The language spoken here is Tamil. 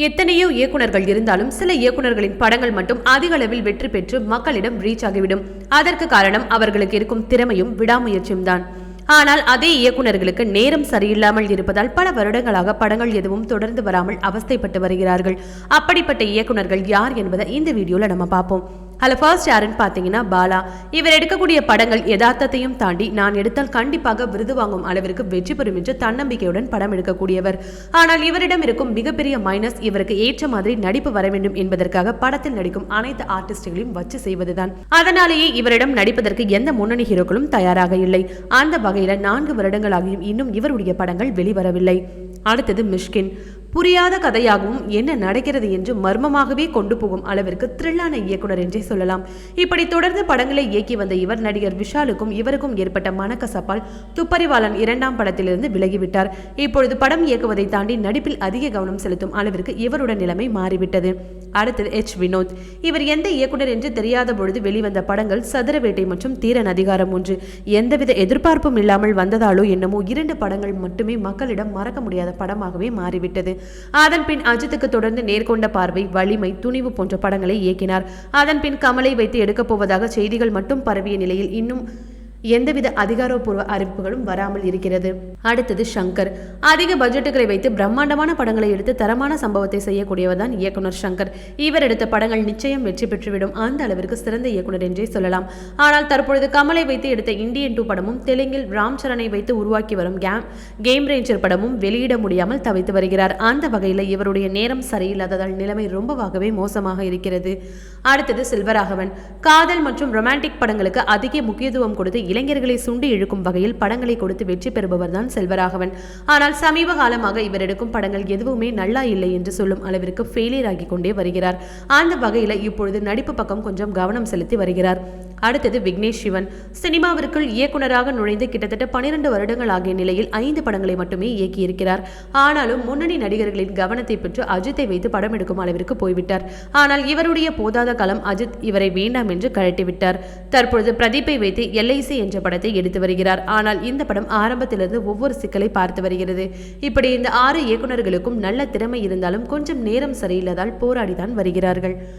எத்தனையோ இயக்குனர்கள் இருந்தாலும் சில இயக்குனர்களின் படங்கள் மட்டும் அதிக அளவில் வெற்றி பெற்று மக்களிடம் ரீச் ஆகிவிடும். அதற்கு காரணம் அவர்களுக்கு இருக்கும் திறமையும் விடாமுயற்சியும் தான். ஆனால் அதே இயக்குனர்களுக்கு நேரம் சரியில்லாமல் இருப்பதால் பல வருடங்களாக படங்கள் எதுவும் தொடர்ந்து வராமல் அவஸ்தைப்பட்டு வருகிறார்கள். அப்படிப்பட்ட இயக்குனர்கள் யார் என்பதை இந்த வீடியோல நம்ம பார்ப்போம். ஹலோ ஃபர்ஸ்ட் யாருன்னு பார்த்தீங்கன்னா பாலா. இவர் எடுக்கக்கூடிய படங்கள் யதார்த்தத்தையும் தாண்டி நான் எடுத்தால் கண்டிப்பாக விருது வாங்கும் அளவிற்கு வெற்றி பெறும் என்று தன்னம்பிக்கையுடன் படம் எடுக்கக்கூடியவர். ஆனால் இவரிடம் இருக்கும் மிகப்பெரிய மைனஸ் இவருக்கு ஏற்ற மாதிரி நடிப்பு வர வேண்டும் என்பதற்காக படத்தில் நடிக்கும் அனைத்து ஆர்டிஸ்டுகளையும் வச்சு செய்வதுதான். அதனாலேயே இவரிடம் நடிப்பதற்கு எந்த முன்னணி ஹீரோக்களும் தயாராக இல்லை. அந்த வகையில் நான்கு வருடங்களாகியும் இன்னும் இவருடைய படங்கள் வெளிவரவில்லை. அடுத்தது மிஷ்கின். புரியாத கதையாகவும் என்ன நடக்கிறது என்று மர்மமாகவே கொண்டு போகும் அளவிற்கு த்ரில்லான இயக்குனர் என்றே சொல்லலாம். இப்படி தொடர்ந்து படங்களை இயக்கி வந்த இவர் நடிகர் விஷாலுக்கும் இவருக்கும் ஏற்பட்ட மனக்கசப்பால் துப்பறிவாளன் இரண்டாம் படத்திலிருந்து விலகிவிட்டார். இப்பொழுது படம் இயக்குவதை தாண்டி நடிப்பில் அதிக கவனம் செலுத்தும் அளவிற்கு இவருடைய நிலைமை மாறிவிட்டது. அடுத்தது எச். வினோத். இவர் எந்த இயக்குனர் என்று தெரியாத பொழுது வெளிவந்த படங்கள் சதுரவேட்டை மற்றும் தீரன் அதிகாரம் ஒன்று. எந்தவித எதிர்பார்ப்பும் இல்லாமல் வந்ததாலோ என்னமோ இரண்டு படங்கள் மட்டுமே மக்களிடம் மறக்க முடியாத படமாகவே மாறிவிட்டது. அதன் பின் அஜித்துக்கு தொடர்ந்து நேர்கொண்ட பார்வை வலிமை துணிவு போன்ற படங்களை இயக்கினார். அதன் பின் கமலை வைத்து எடுக்கப் போவதாக செய்திகள் மட்டும் பரவிய நிலையில் இன்னும் எந்தவித அதிகாரப்பூர்வ அறிவிப்புகளும் வராமல் இருக்கிறது. அடுத்தது சங்கர். அதிக பட்ஜெட்டுகளை வைத்து பிரம்மாண்டமான படங்களை எடுத்து தரமான சம்பவத்தை செய்யக்கூடியவர் தான் இயக்குனர் சங்கர். இவர் எடுத்த படங்கள் நிச்சயம் வெற்றி பெற்றுவிடும். அந்த அளவிற்கு சிறந்த இயக்குனர் என்றே சொல்லலாம். ஆனால் தற்பொழுது கமலை வைத்து எடுத்த இந்தியன் டூ படமும் தெலுங்கில் ராம் சரணை வைத்து உருவாக்கி வரும் கேம் கேம் ரேஞ்சர் படமும் வெளியிட முடியாமல் தவித்து வருகிறார். அந்த வகையில் இவருடைய நேரம் சரியில்லாததால் நிலைமை ரொம்பவாகவே மோசமாக இருக்கிறது. அடுத்தது செல்வராகவன். காதல் மற்றும் ரொமான்டிக் படங்களுக்கு அதிக முக்கியத்துவம் கொடுத்து இளைஞர்களை சுண்டி இழுக்கும் வகையில் படங்களை கொடுத்து வெற்றி பெறுபவர் தான் செல்வராகவன். ஆனால் சமீப காலமாக இவர் எடுக்கும் படங்கள் எதுவுமே நல்லா இல்லை என்று சொல்லும் அளவிற்கு ஃபெயிலியர் ஆகி கொண்டே வருகிறார். அந்த வகையில் இப்பொழுது நடிப்பு பக்கம் கொஞ்சம் கவனம் செலுத்தி வருகிறார். அடுத்தது விக்னேஷ் சிவன். சினிமாவிற்குள் இயக்குநராக நுழைந்து கிட்டத்தட்ட பனிரெண்டு வருடங்கள் ஆகிய நிலையில் ஐந்து படங்களை மட்டுமே இயக்கியிருக்கிறார். ஆனாலும் முன்னணி நடிகர்களின் கவனத்தை பெற்று அஜித்தை வைத்து படம் எடுக்கும் அளவிற்கு போய்விட்டார். ஆனால் இவருடைய போதாத காலம் அஜித் இவரை வேண்டாம் என்று கழட்டிவிட்டார். தற்பொழுது பிரதீப்பை வைத்து எல்ஐசி என்ற படத்தை எடுத்து வருகிறார். ஆனால் இந்த படம் ஆரம்பத்திலிருந்து ஒவ்வொரு சிக்கலை பார்த்து வருகிறது. இப்படி இந்த ஆறு இயக்குனர்களுக்கும் நல்ல திறமை இருந்தாலும் கொஞ்சம் நேரம் சரியில்லாதால் போராடிதான் வருகிறார்கள்.